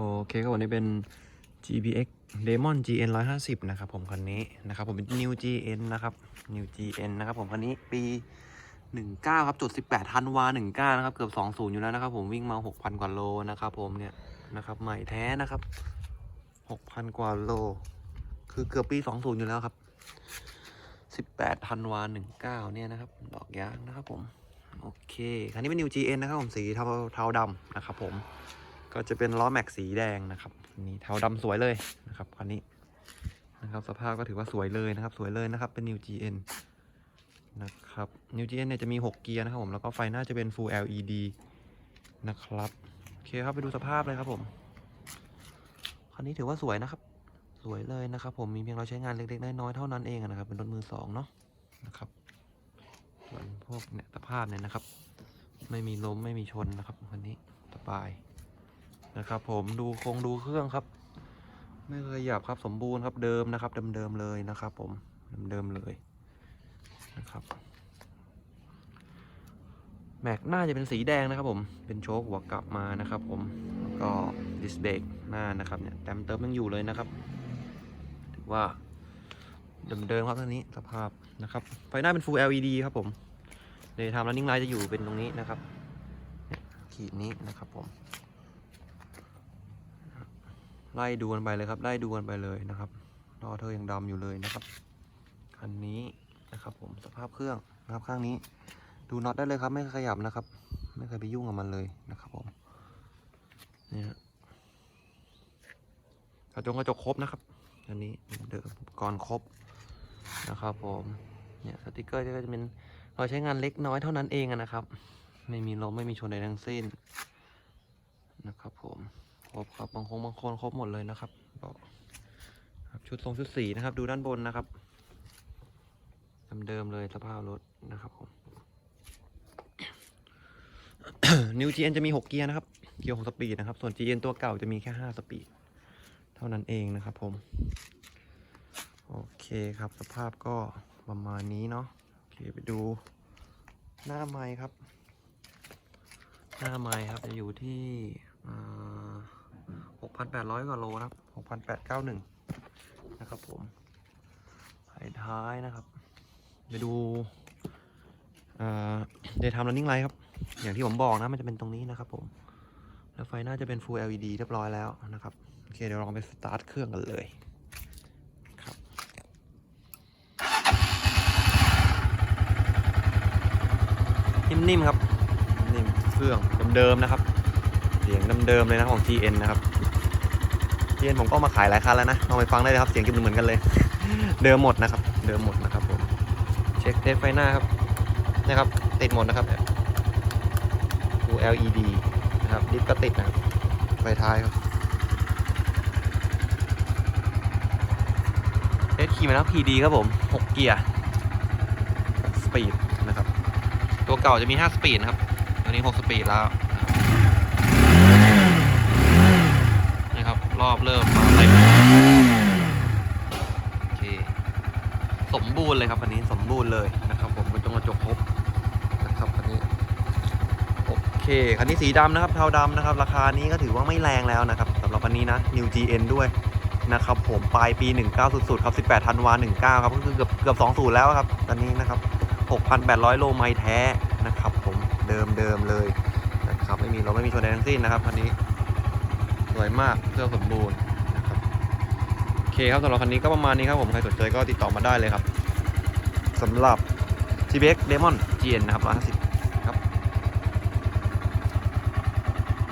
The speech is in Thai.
โอเคครับวันนี้เป็น GPX Demon GN 150 นะครับผมคันนี้นะครับผมเป็น New GN นะครับ New GN นะครับผมคันนี้ปี 19 ครับจุด18ธันวา19 นะครับ เกือบ 20 อยู่แล้วนะครับผมวิ่งมา 6,000 กว่าโลนะครับผมเนี่ยนะครับใหม่แท้นะครับ 6,000 กว่าโล คือเกือบปี 20 อยู่แล้วครับ18ธันวา19 เนี่ยนะครับ ดอกยางนะครับผม โอเค คันนี้เป็น New GN นะครับผมสีเทาเทาดำนะครับผม ก็จะเป็นล้อแม็กสีแดงนะครับนี่เทาดำสวยเลยนะครับคันนี้นะครับสภาพก็ถือว่าสวยเลยนะครับ สวยเลยนะครับเป็น New GN นะครับ New GN เนี่ยจะมี 6 เกียร์นะครับผมแล้วก็ไฟหน้าจะเป็น Full LED นะครับโอเคครับไปดูสภาพเลยครับผมคันนี้ถือว่าสวยนะครับ สวยเลยนะครับ ผมมีเพียงเราใช้งานเล็กๆน้อยๆเท่านั้นเองนะครับ เป็นรถมือสองเนาะนะครับส่วนพวกเนี่ยสภาพเนี่ยนะครับ ไม่มีล้มไม่มีชนนะครับคันนี้สบาย นะครับผมดูโครงดูเครื่องครับ ไม่เคยหยาบครับสมบูรณ์ครับเดิมนะครับ เดิมๆเลยนะครับ ผมเดิมๆเลยนะครับแม็กหน้าจะเป็นสีแดงนะครับผม เป็นโชคหัวกลับมานะครับผม แล้วก็ดิสเบรกหน้านะครับเนี่ยแต้มเติมยังอยู่เลยนะครับ ถือว่าเดิมๆครับท่านี้สภาพนะครับ ไฟหน้าเป็น Full LED ครับผมเลยทำ running light จะอยู่เป็นตรงนี้นะครับ ขีดนี้นะครับผม ไล่ดูกันไปเลยครับ ไล่ดูกันไปเลยนะครับล้อเธอยังดำอยู่เลยนะครับ คันนี้นะครับ ผมสภาพเครื่องนะครับข้างนี้ ดูน็อตได้เลยครับ ไม่ขยับนะครับ ไม่เคยไปยุ่งกับมันเลยนะครับผมนี่ฮะกระจกกระจกครบนะครับอันนี้เดิมกรณ์ครบนะครับ ผมเนี่ยสติกเกอร์ก็จะเป็นเราใช้งานเล็กน้อยเท่านั้นเองนะครับ ไม่มีล้มไม่มีชนใดทั้งสิ้นนะครับผม ครบครับบางคงบางคนครบหมดเลยนะครับก็ครับชุดทรงชุดสีนะครับ ดูด้านบนนะครับเดิมเลยสภาพรถนะครับผมนิวจีเอ็นจะมี 6 เกียร์นะครับ เกียร์หกสปีดนะครับ ส่วนจีเอ็นตัวเก่าจะมีแค่5สปีด เท่านั้นเองนะครับผม โอเคครับ สภาพก็ประมาณนี้เนาะโอเคไปดูหน้าไม้ครับ หน้าไม้ครับจะอยู่ที่อ่า 6,800 กว่าโลครับ 6,891 นะครับผมไข่ท้ายนะครับ ไปดูเดย์ทำรันนิ่งไลท์ครับ อย่างที่ผมบอกนะ มันจะเป็นตรงนี้นะครับผม แล้วไฟน่าจะเป็น Full LED เรียบร้อยแล้วนะครับ โอเคเดี๋ยวลองไปสตาร์ทเครื่องกันเลยนิ่มๆครับนิ่มเครื่องเดิมๆนะครับเสียงเดิมๆเลยนะของ TN นะครับ GN ผมก็มาขายหลายคันแล้วนะลองไปฟังได้เลยครับเสียงจะเหมือนกันเลย เดิมหมดนะครับ เดิมหมดนะครับผมเช็คเทสไฟหน้าครับนะครับติดหมดนะครับ ULED นะครับดิฟก็ติดนะครับไฟท้ายครับเทสขี่มาแล้ว PD ครับผม 6 เกียร์สปีดนะครับ ตัวเก่าจะมี 5 สปีดนะครับ ตัวนี้ 6 สปีดแล้ว นี่ค รอบเริ่มมาเต็มโอเคสมบูรณ์เลยครับคันนี้สมบูรณ์เลยนะครับผมกระจกกระจกครบนะครับคันนี้โอเคคันนี้สีดำนะครับเทาดำนะครับ ราคานี้ก็ถือว่าไม่แรงแล้วนะครับสำหรับคันนี้นะ New GN ด้วยนะครับผมปลายปี 19สุดๆครับ 18ธันวา19 ครับก็คือเกือบเกือบ20แล้วครับตอนนี้นะครับ 6,800 โลไมล์แท้นะครับผมเดิมเดิมเลยนะครับไม่มีเรถไม่มีชนใดทั้งสิ้นนะครับคันนี้ สวยมากเครื่องสมบูรณ์นะครับโอเคครับสำหรับคันนี้ก็ประมาณนี้ครับผมใครสนใจก็ติดต่อมาได้เลยครับสำหรับ t b x Demon GN นะครับ150